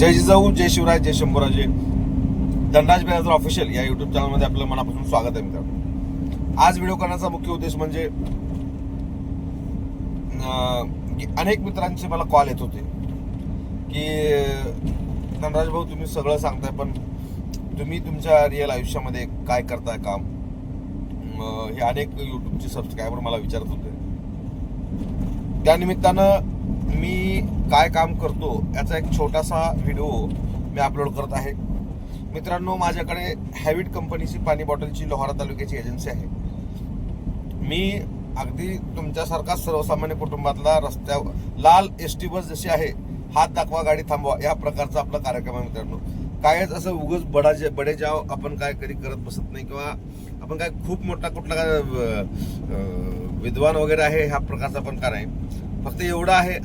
जय जिजाऊ जय शिवराय जय शंभूराजे. धनराज बेराजर ऑफिशियल या युट्यूब चॅनलमध्ये आपलं मनापासून स्वागत आहे मित्रांनो. आज व्हिडिओ करण्याचा मुख्य उद्देश म्हणजे अनेक मित्रांचे मला कॉल येत होते. की धनराज भाऊ तुम्ही सगळं सांगताय पण तुम्ही तुमच्या रिअल आयुष्यामध्ये काय करताय काम? हे अनेक युट्यूबचे सबस्क्रायबर मला विचारत होते. त्यानिमित्तानं मी काय काम करतो याचा एक छोटासा व्हिडिओ मी अपलोड करत आहे. मित्रांनो माझ्याकडे हॅविट कंपनीची पाणी बॉटलची लोहारा तालुक्याची एजन्सी आहे. मी अगदी तुमच्यासारखा सर्वसामान्य कुटुंबातला रस्त्यावर लाल एस टी बस जशी आहे हात दाखवा गाडी थांबवा या प्रकारचा आपला कार्यक्रम आहे मित्रांनो. कायच असं उगच बडा बडे जाव आपण काय कधी करत बसत नाही किंवा आपण काय खूप मोठा कुठला काय विद्वान वगैरे आहे ह्या प्रकारचा आपण काय फक्त एवढं आहे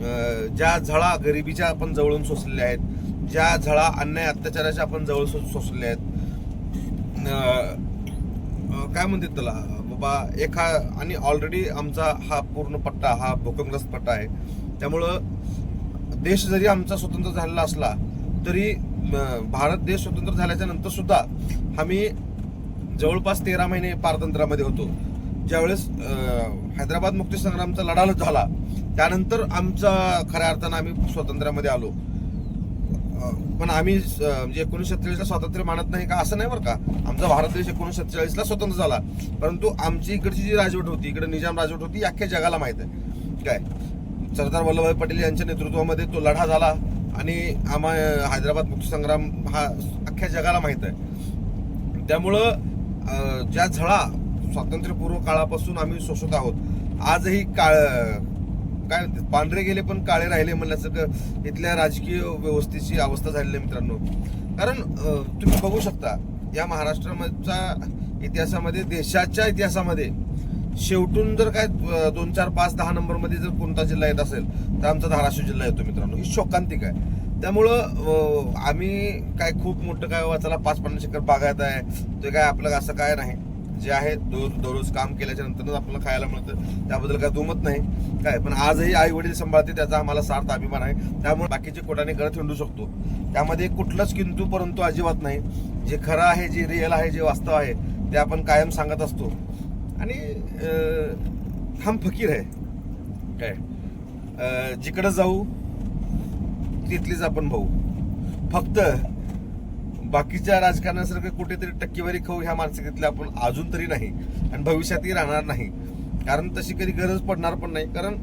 ज्या झळा गरिबीच्या आपण जवळून सोसलेल्या आहेत ज्या झळा अन्याय अत्याचाराच्या आपण जवळ सो- सोसलेल्या आहेत काय म्हणतात त्याला? बाबा एका आणि ऑलरेडी आमचा हा पूर्ण पट्टा हा भूकंपग्रस्त पट्टा आहे. त्यामुळं देश जरी आमचा स्वतंत्र झालेला असला तरी भारत देश स्वतंत्र झाल्याच्यानंतर सुद्धा आम्ही जवळपास तेरा महिने पारतंत्र्यामध्ये होतो. ज्यावेळेस हैदराबाद मुक्ती संग्रामचा लढा झाला त्यानंतर आमचा खऱ्या अर्थानं आम्ही स्वातंत्र्यामध्ये आलो. पण आम्ही म्हणजे एकोणीसशे सत्तेचाळीसला स्वातंत्र्य मानत नाही का? असं नाही बरं का? आमचा भारत देश एकोणीसशे सत्तेचाळीसला स्वतंत्र झाला. परंतु आमची इकडची जी राजवट होती इकडे निजाम राजवट होती अख्ख्या जगाला माहीत आहे. काय? सरदार वल्लभभाई पटेल यांच्या नेतृत्वामध्ये तो लढा झाला आणि आम्हा हैदराबाद मुक्तीसंग्राम हा अख्ख्या जगाला माहीत आहे. त्यामुळं ज्या झळा स्वातंत्र्यपूर्व काळापासून आम्ही शोषत आहोत. आजही काळ काय पांढरे गेले पण काळे राहिले म्हणल्यासारखं इथल्या राजकीय व्यवस्थेची अवस्था झालेली आहे मित्रांनो. कारण तुम्ही बघू शकता या महाराष्ट्राच्या इतिहासामध्ये देशाच्या इतिहासामध्ये शेवटून जर काय दोन चार पाच दहा नंबरमध्ये जर कोणता जिल्हा येत असेल तर आमचा धाराशिव जिल्हा येतो मित्रांनो. ही शोकांतिक आहे. त्यामुळं आम्ही काय खूप मोठं काय वाचायला पाच पन्नास एकर बागायत आहे. ते काय आपलं असं काय नाही. जे आहेत दररोज दररोज काम केल्याच्या नंतरच आपल्याला खायला मिळतं. त्याबद्दल काय दुमत नाही. काय? पण आजही आई वडील सांभाळते त्याचा आम्हाला सार्थ अभिमान आहे. त्यामुळे बाकीचे कोटाने गरज हिंडू शकतो. त्यामध्ये कुठलंच किंतू परंतु अजिबात नाही. जे खरं आहे जे रिअल आहे जे वास्तव आहे ते आपण कायम सांगत असतो. आणि हम फकीर आहे. काय? जिकडं जाऊ तिथलीच आपण भाऊ. फक्त बाकीच्या राजकारणासारखं कुठेतरी टक्केवारी खाऊ ह्या मानसिकतेतले आपण अजून तरी नाही. आणि भविष्यातही राहणार नाही. कारण तशी कधी गरज पडणार पण नाही. कारण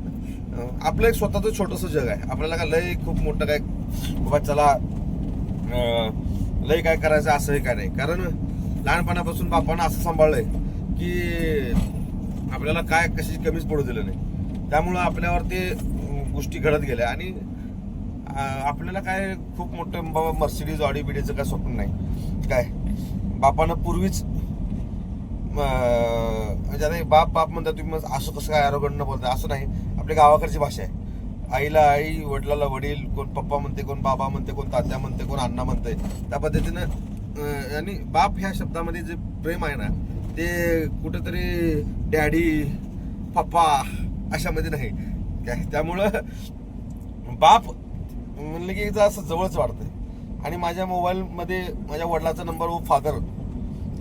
आपलं एक स्वतःचं छोटंसं जग आहे. आपल्याला काय लय खूप मोठं काय बाबा चला लय काय करायचं असंही काय नाही. कारण लहानपणापासून बापानं असं सांभाळलंय की आपल्याला काय कशी कमीच पडू दिलं नाही. त्यामुळं आपल्यावर ते गोष्टी घडत गेल्या. आणि आपल्याला काय खूप मोठं बाबा मर्सिडीज ऑडी बिडीचं काय स्वप्न नाही. काय? बापानं पूर्वीच म्हणजे आता बाप बाप म्हणतात तुम्ही मग असं कसं काय आरोग्य बोलता असं नाही. आपल्या गावाकडची भाषा आहे. आईला आई वडिलाला वडील कोण पप्पा म्हणते कोण बाबा म्हणते कोण तात्या म्हणते कोण अण्णा म्हणते त्या पद्धतीनं आणि बाप ह्या शब्दामध्ये जे प्रेम आहे ना ते कुठंतरी डॅडी पप्पा अशामध्ये नाही. त्यामुळं बाप म्हणलं की एकदा असं जवळच वाटतंय आणि माझ्या मोबाईलमध्ये माझ्या वडिलाचा नंबर व फादर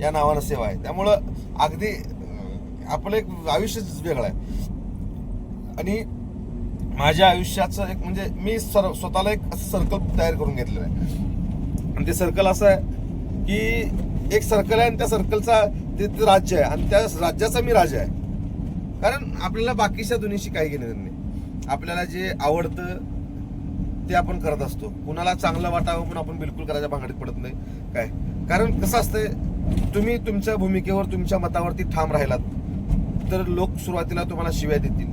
या नावानं सेवा आहे. त्यामुळं अगदी आपलं एक आयुष्यच वेगळं आहे. आणि माझ्या आयुष्याचं एक म्हणजे मी सर स्वतःला एक असं सर्कल तयार करून घेतलेलं आहे. आणि ते सर्कल असं आहे की एक सर्कल आहे आणि त्या सर्कलचा ते राज्य आहे. आणि त्या राज्याचा मी राजा आहे. कारण आपल्याला बाकीच्या दुनियेशी काही घेणं नाही. आपल्याला जे आवडतं ते आपण करत असतो. कुणाला चांगलं वाटावं म्हणून आपण बिलकुल करायच्या भांगडीत पडत नाही. काय? कारण कसं असतंय तुम्ही तुमच्या भूमिकेवर तुमच्या मतावरती ठाम राहिलात तर लोक सुरुवातीला तुम्हाला शिव्या देतील.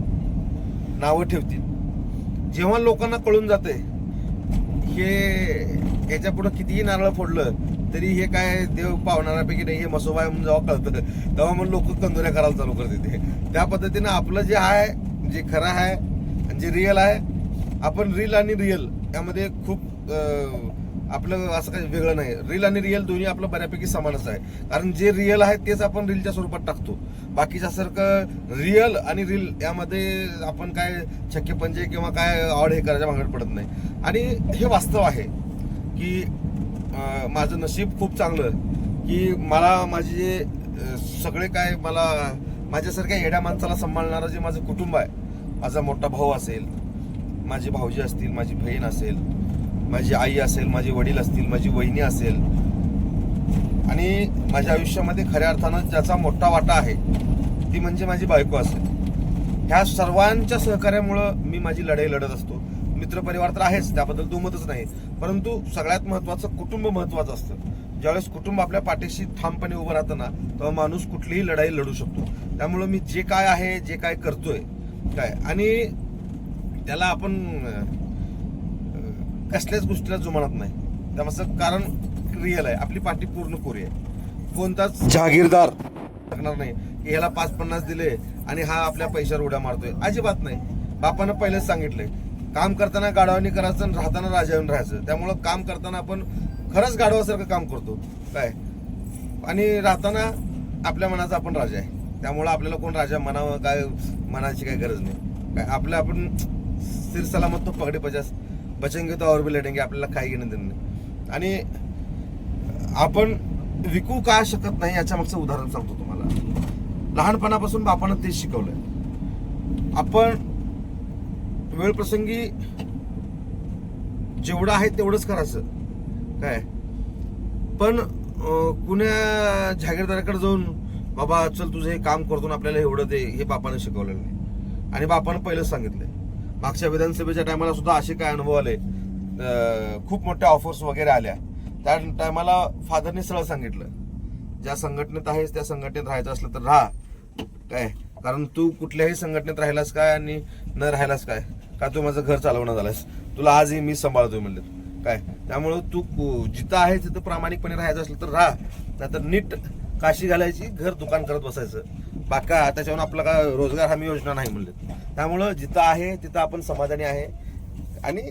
नावं ठेवतील. जेव्हा लोकांना कळून जाते हे याच्यापुढे कितीही नारळ फोडलं तरी हे काय देव पावणाऱ्यापैकी नाही हे मसोबा आहे म्हणून जेव्हा कळतं तेव्हा मग लोक कंदुऱ्या करायला चालू करते ते त्या पद्धतीनं आपलं जे आहे जे खरं आहे आणि जे रिअल आहे आपण रील आणि रिअल यामध्ये खूप आपलं असं काही वेगळं नाही. रील आणि रिअल दोन्ही आपलं बऱ्यापैकी समानच आहे. कारण जे रिअल आहे तेच आपण रीलच्या स्वरूपात टाकतो. बाकीच्यासारखं रिअल आणि रील यामध्ये आपण काय छक्के पंजे किंवा काय ऑड हे करायच्या भांगड पडत नाही. आणि हे वास्तव आहे की माझं नशीब खूप चांगलं की मला माझे जे सगळे काय मला माझ्यासारख्या येड्या माणसाला सांभाळणारं जे माझं कुटुंब आहे माझा मोठा भाऊ असेल माझी भाऊजी असतील माझी बहीण असेल माझी आई असेल माझे वडील असतील माझी वहिनी असेल. आणि माझ्या आयुष्यामध्ये खऱ्या अर्थानं ज्याचा मोठा वाटा आहे ती म्हणजे माझी बायको असेल. ह्या सर्वांच्या सहकार्यामुळं मी माझी लढाई लढत असतो. मित्रपरिवार तर आहेच त्याबद्दल दुमतच नाही. परंतु सगळ्यात महत्वाचं कुटुंब महत्वाचं असतं. ज्यावेळेस कुटुंब आपल्या पाठीशी ठामपणे उभं राहतं ना तेव्हा माणूस कुठलीही लढाई लढू शकतो. त्यामुळं मी जे काय आहे जे काय करतोय काय? आणि त्याला आपण कसल्याच गोष्टीला जुमानत नाही. त्याचं कारण रिअल आहे. आपली पाठी पूर्ण कोरी आहे. कोणताच जहागीरदार लागणार नाही. की ह्याला पाच पन्नास दिले आणि हा आपल्या पैशावर उड्या मारतोय. अजिबात नाही. बापानं पहिलेच सांगितलंय. काम करताना गाढवानी करायचं आणि राहताना राजावून राहायचं. त्यामुळं काम करताना आपण खरंच गाढवासारखं काम करतो. काय? आणि राहताना आपल्या मनाचा आपण राजा आहे. त्यामुळं आपल्याला कोण राजा म्हणावं काय मनाची काही गरज नाही. काय? आपलं आपण सिर सलामत तो पगडे पचास बचेंगे तो और भी लढेंगे आपल्याला काही घेणं देणं आणि आपण विकू का शकत नाही याच्या मागचं उदाहरण सांगतो तुम्हाला. लहानपणापासून बापानं तेच शिकवलंय. आपण वेळ प्रसंगी जेवढं आहे तेवढंच करायचं. काय? पण कुण्या जागीरदाराकडे जाऊन बाबा चल तुझं हे काम करतो ना आपल्याला एवढं दे हे बापानं शिकवलेलं नाही. आणि बापानं पहिलंच सांगितलंय. मागच्या विधानसभेच्या टायमाला सुद्धा असे काय अनुभव आले? खूप मोठ्या ऑफर्स वगैरे आल्या. त्या टायमाला फादरने सरळ सांगितलं. ज्या संघटनेत आहेस त्या संघटनेत राहायचं असलं तर राहा. काय? कारण तू कुठल्याही संघटनेत राहिलास काय आणि न राहिलास काय? का तू माझं घर चालवणं झालास तुला आजही मी सांभाळतोय म्हणले. काय? त्यामुळं तू कु- जिथं आहे तिथं प्रामाणिकपणे राहायचं असलं तर राहा. नाहीतर नीट काशी घालायची घर दुकान करत बसायचं. बाका त्याच्यावर आपला का रोजगार हमी योजना नाही म्हणलं त्यामुळं जिथं आहे तिथं आपण समाधानी आहे. आणि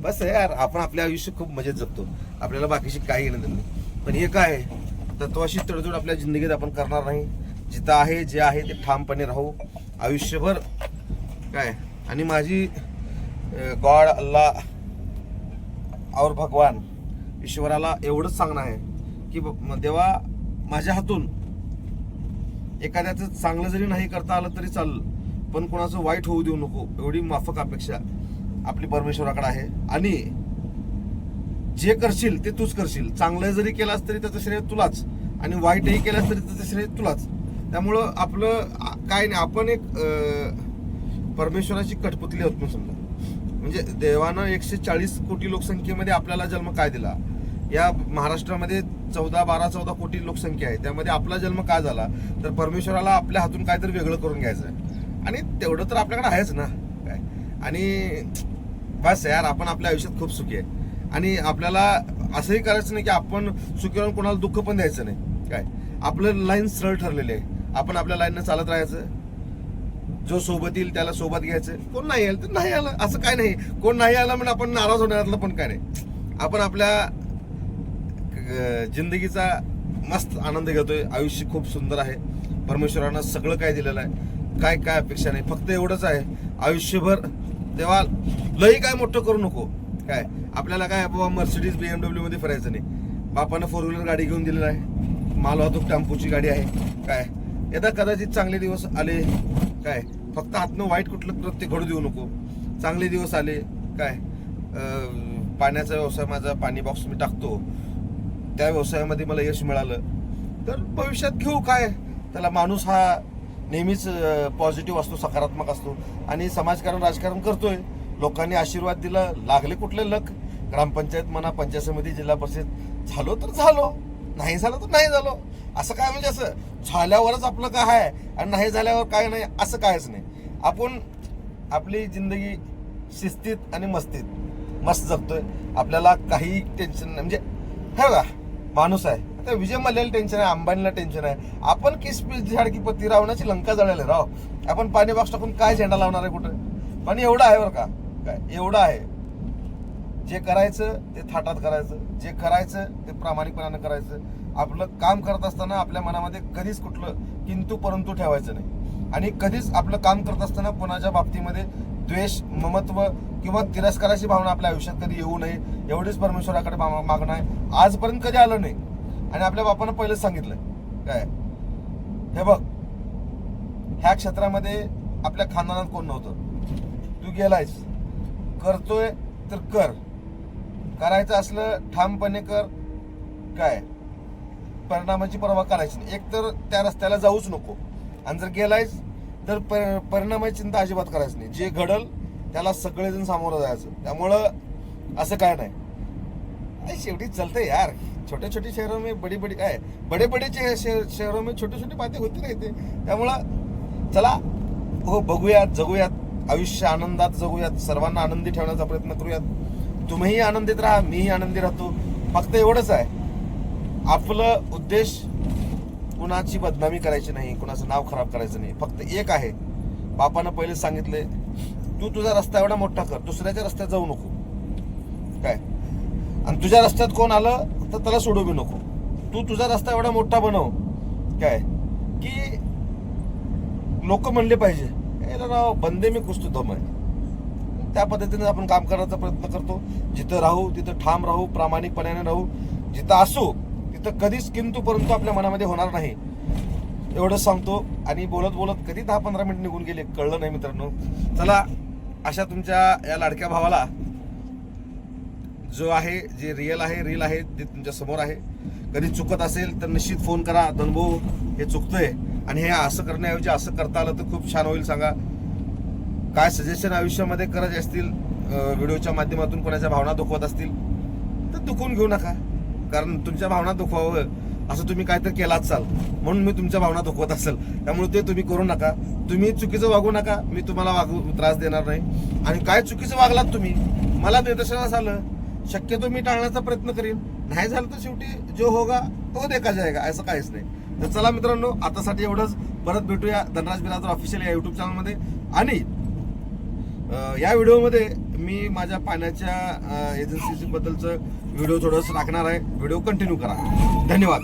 बस आहे यार आपण आपले आयुष्य खूप मजेत जगतो. आपल्याला बाकीशी काही येणं नाही. पण हे काय तत्वाशी तडजोड आपल्या जिंदगीत आपण करणार नाही. जिथं आहे जे आहे ते ठामपणे राहू. आयुष्यभर काय? आणि माझी गॉड अल्ला और भगवान ईश्वराला एवढंच सांगणं आहे की ब- देवा माझ्या हातून एखाद्याचं चांगलं जरी नाही करता आलं तरी चालेल. पण कोणाचं वाईट होऊ देऊ नको एवढी माफक अपेक्षा आपली परमेश्वराकडे आहे. आणि जे करशील ते तूच करशील. चांगलं जरी केलास तरी त्याचं श्रेय तुलाच. आणि वाईटही केलास तरी त्याचं श्रेय तुलाच. त्यामुळं आपलं काय नाही आपण एक परमेश्वराची कठपुतली होत समजा. म्हणजे देवानं एकशे चाळीस कोटी लोकसंख्येमध्ये आपल्याला जन्म काय दिला? या महाराष्ट्रामध्ये चौदा बारा चौदा कोटी लोकसंख्या आहे. त्यामध्ये आपला जन्म काय झाला? तर परमेश्वराला आपल्या हातून काहीतरी वेगळं करून घ्यायचं आहे आणि तेवढं तर आपल्याकडे आहेच ना. काय? आणि बस यार आपण आपल्या आयुष्यात खूप सुखी आहे. आणि आपल्याला असंही करायचं नाही की आपण सुखी राहून कोणाला दुःख पण द्यायचं नाही. काय? आपलं लाईन सरळ ठरलेली आहे. आपण आपल्या लाईननं चालत राहायचं. जो सोबत येईल त्याला सोबत घ्यायचं. कोण नाही आलं तर नाही आलं. असं काय नाही. कोण नाही आलं म्हणजे आपण नाराज होण्यातलं पण काय नाही. आपण आपल्या जिंदगीचा मस्त आनंद घेतोय. आयुष्य खूप सुंदर आहे. परमेश्वरानं सगळं काय दिलेलं आहे. काय काय अपेक्षा नाही. फक्त एवढंच आहे. आयुष्यभर तेव्हा लई काय मोठं करू नको. काय? आपल्याला काय बाबा मर्सिडीज बी एमडब्ल्यू मध्ये फिरायचं नाही. बापानं फोर व्हीलर गाडी घेऊन दिलेलं आहे. मालवाहतूक टेम्पोची गाडी आहे. काय? यदा कदाचित चांगले दिवस आले. काय? फक्त हातनं वाईट कुठलं कृत्य घडू देऊ नको. चांगले दिवस आले. काय? पाण्याचा व्यवसाय माझा पाणी बॉक्स मी टाकतो. त्या व्यवसायामध्ये मला यश मिळालं. तर भविष्यात घेऊ काय? त्याला माणूस हा नेहमीच पॉझिटिव्ह असतो सकारात्मक असतो. आणि समाजकारण राजकारण करतोय. लोकांनी आशीर्वाद दिला लागले कुठले लक? ग्रामपंचायत म्हणा पंचायत समिती जिल्हा परिषद झालो तर झालो. नाही झालं तर नाही झालो. असं काय म्हणजे असं? झाल्यावरच आपलं काय आहे आणि नाही झाल्यावर काय नाही? असं कायच नाही. आपण आपली जिंदगी शिस्तीत आणि मस्तीत मस्त जगतोय. आपल्याला काही टेन्शन नाही. म्हणजे हे बघा. माणूस आहे. आता विजय मल्ल्याला टेन्शन आहे अंबानीला टेन्शन आहे. आपण किस झाडकी पत्ती रावणाची लंका जळायला राव. आपण पाणी बॉक्स टाकून काय झेंडा लावणार आहे कुठं? पण एवढं आहे बरं का. काय? एवढं आहे. जे करायचं ते थाटात करायचं. जे करायचं ते प्रामाणिकपणानं करायचं. आपलं काम करत असताना आपल्या मनामध्ये कधीच कुठलं किंतु परंतु ठेवायचं नाही. आणि कधीच आपलं काम करत असताना कोणाच्या बाबतीमध्ये द्वेष ममत्व किंवा तिरस्काराची भावना आपल्या आयुष्यात कधी येऊ नये एवढीच परमेश्वराकडे मा- मागणं आहे. आजपर्यंत कधी आलं नाही. आणि आपल्या बापानं पहिलं सांगितलं काय? हे बघ. ह्या क्षेत्रामध्ये आपल्या खानदानात कोण नव्हतं? तू गेलायस. करतोय तर कर. करायचं असलं ठामपणे कर. काय? परिणामाची पर्वा करायची नाही. एक तर त्या रस्त्याला जाऊच नको. आणि जर गेलायस तर पर- परिणामाची चिंता अजिबात करायची नाही. जे घडल त्याला सगळेजण सामोरं जायचं. त्यामुळं असं काय नाही. शेवटी चलते यार. छोटे छोटे शहरों में बड़ी बड़ी काय? बडे बडे शहर- शहरों में छोटी छोटी बातें होती राहते त्यामुळं चला हो बघूयात जगूयात. आयुष्य आनंदात जगूयात. सर्वांना आनंदी ठेवण्याचा प्रयत्न करूयात. तुम्हीही आनंदित राहा मीही आनंदी राहतो. फक्त एवढंच आहे. आपलं उद्देश कुणाची बदनामी करायची नाही कुणाचं नाव खराब करायचं नाही. फक्त एक आहे. बापानं पहिले सांगितले तू तुझा रस्ता एवढा मोठा कर दुसऱ्याच्या रस्त्यात जाऊ नको. काय? आणि तुझ्या रस्त्यात कोण आलं तर त्याला सोडू बी नको. तू तुझा रस्ता एवढा मोठा बनव. काय? की लोक म्हणले पाहिजे राव बंदे मी कुसतो तो दम आहे. त्या पद्धतीने आपण काम करण्याचा प्रयत्न करतो. जिथं राहू तिथं ठाम राहू प्रामाणिकपणाने राहू. जिथं असू तर कधीच किंतू परंतु आपल्या मनामध्ये होणार नाही. एवढंच सांगतो आणि बोलत बोलत कधी दहा पंधरा मिनिट निघून गेले कळलं नाही मित्रांनो. चला अशा तुमच्या या लाडक्या भावाला जो आहे जे रिअल आहे रील आहे ते तुमच्यासमोर आहे कधी चुकत असेल तर निश्चित फोन करा धनभो हे चुकतंय. आणि हे असं करण्याऐवजी असं करता आलं तर खूप छान होईल सांगा. काय सजेशन आयुष्यामध्ये करायचे असतील व्हिडिओच्या माध्यमातून कोणाच्या भावना दुखवत असतील तर दुखून घेऊ नका. कारण तुमच्या भावना दुखवावं. असं तुम्ही काहीतरी केला चाल. म्हणून मी तुमच्या भावना दुखवत असेल. त्यामुळे ते तुम्ही करू नका. तुम्ही चुकीचं वागू नका. मी तुम्हाला वागू त्रास देणार नाही. आणि काय चुकीचं वागलात तुम्ही? मला निदर्शनास आलं. शक्यतो मी टाळण्याचा प्रयत्न करीन. नाही झालं तर शेवटी जो होगा तो देखा जायगा. असं काहीच नाही. तर चला मित्रांनो आतासाठी एवढंच. परत भेटूया धनराज बिराजर ऑफिशियल या युट्यूब चॅनलमध्ये आणि या व्हिडिओमध्ये मी माझ्या पाण्याच्या एजन्सीबद्दलचं व्हिडिओ थोडंसं टाकणार आहे. व्हिडिओ कंटिन्यू करा. धन्यवाद.